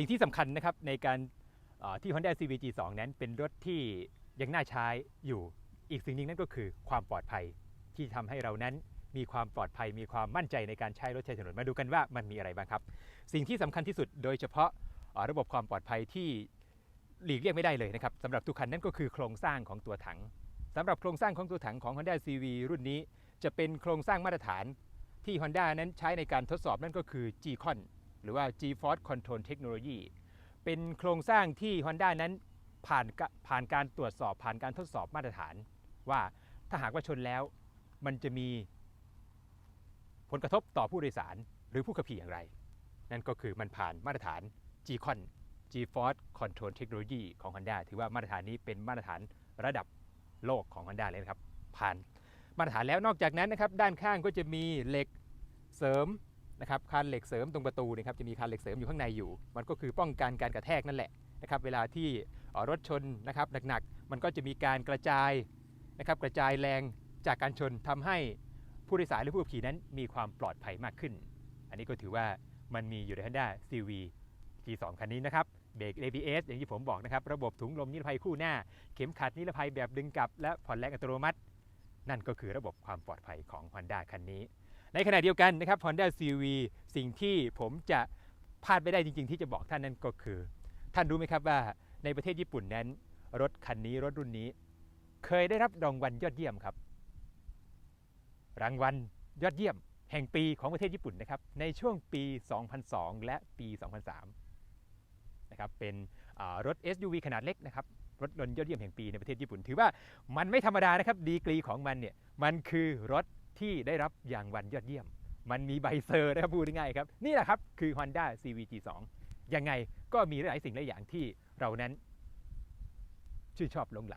สิ่งที่สำคัญนะครับในการเอ่อที่ Honda CVG 2 นั้นเป็นรถที่ยังน่าใช้อยู่ อีกสิ่งหนึ่งนั่นก็คือความปลอดภัยที่ทำให้เรานั้นมีความปลอดภัยมีความมั่นใจในการใช้รถใช้ถนนมาดูกันว่ามันมีอะไรบ้างครับ สิ่งที่สำคัญที่สุดโดยเฉพาะระบบความปลอดภัยที่หลีกเลี่ยงไม่ได้เลยนะครับสำหรับทุกคันนั่นก็คือโครงสร้างของตัวถังสำหรับโครงสร้างของตัวถังของ Honda CV รุ่นนี้ จะเป็นโครงสร้างมาตรฐานที่ Honda นั้นใช้ในการทดสอบนั่นก็คือ G-Con หรือว่า G-Force Control Technology เป็นโครงสร้างที่ Honda นั้นผ่านกะผ่านการตรวจสอบผ่านการทดสอบมาตรฐาน ว่าถ้าหากว่าชนแล้วมันจะมีผลกระทบต่อผู้โดยสารหรือผู้ขับขี่อย่างไร นั่นก็คือมันผ่านมาตรฐาน G-Con G-Force Control Technology ของ Honda ถือว่ามาตรฐานนี้เป็นมาตรฐานระดับโลกของ Honda เลยนะครับ ผ่านมาตรฐานแล้วนอกจากนั้นนะครับ ด้านข้างก็จะมีเหล็กเสริม นะครับคานเหล็กเสริมตรงประตูนะครับจะมีคานเหล็กเสริมอยู่ข้างในอยู่ มันก็คือป้องกันการกระแทกนั่นแหละนะครับเวลาที่รถชนนะครับหนักๆมันก็จะมีการกระจายนะครับกระจายแรงจากการชนทำให้ผู้โดยสารหรือผู้ขับขี่นั้นมีความปลอดภัยมากขึ้น อันนี้ก็ถือว่ามันมีอยู่ใน Honda CV G2 คันนี้นะครับเบรก ABS อย่างที่ผมบอกนะครับ ระบบถุงลมนิรภัยคู่หน้า เข็มขัดนิรภัยแบบดึงกลับ และผ่อนแรงอัตโนมัติ นั่นก็คือระบบความปลอดภัยของ Honda คันนี้ ในขณะเดียวกันนะครับ Honda CV สิ่งที่ผมจะพลาดไม่ได้จริง ๆ ที่จะบอกท่านนั้นก็คือ ท่านรู้ไหมครับว่าในประเทศญี่ปุ่นนั้น รถคันนี้รถรุ่นนี้ เคยได้รับรางวัลยอดเยี่ยมครับ รางวัลยอดเยี่ยม แห่งปีของประเทศญี่ปุ่นนะครับ ในช่วงปี 2002 และปี 2003 นะครับ เป็นรถ SUV ขนาดเล็กนะครับ รถยนต์ยอดเยี่ยมแห่งปีในประเทศญี่ปุ่น ถือว่ามันไม่ธรรมดานะครับ ดีกรีของมันเนี่ย มันคือรถ ที่ได้รับอย่างวันยอดเยี่ยม มันมีใบเซอร์นะครับพูดง่ายครับ นี่แหละครับคือ Honda CVG 2ยังไงก็มีหลายสิ่งหลายอย่างที่เรานั้นชื่นชอบลงไหล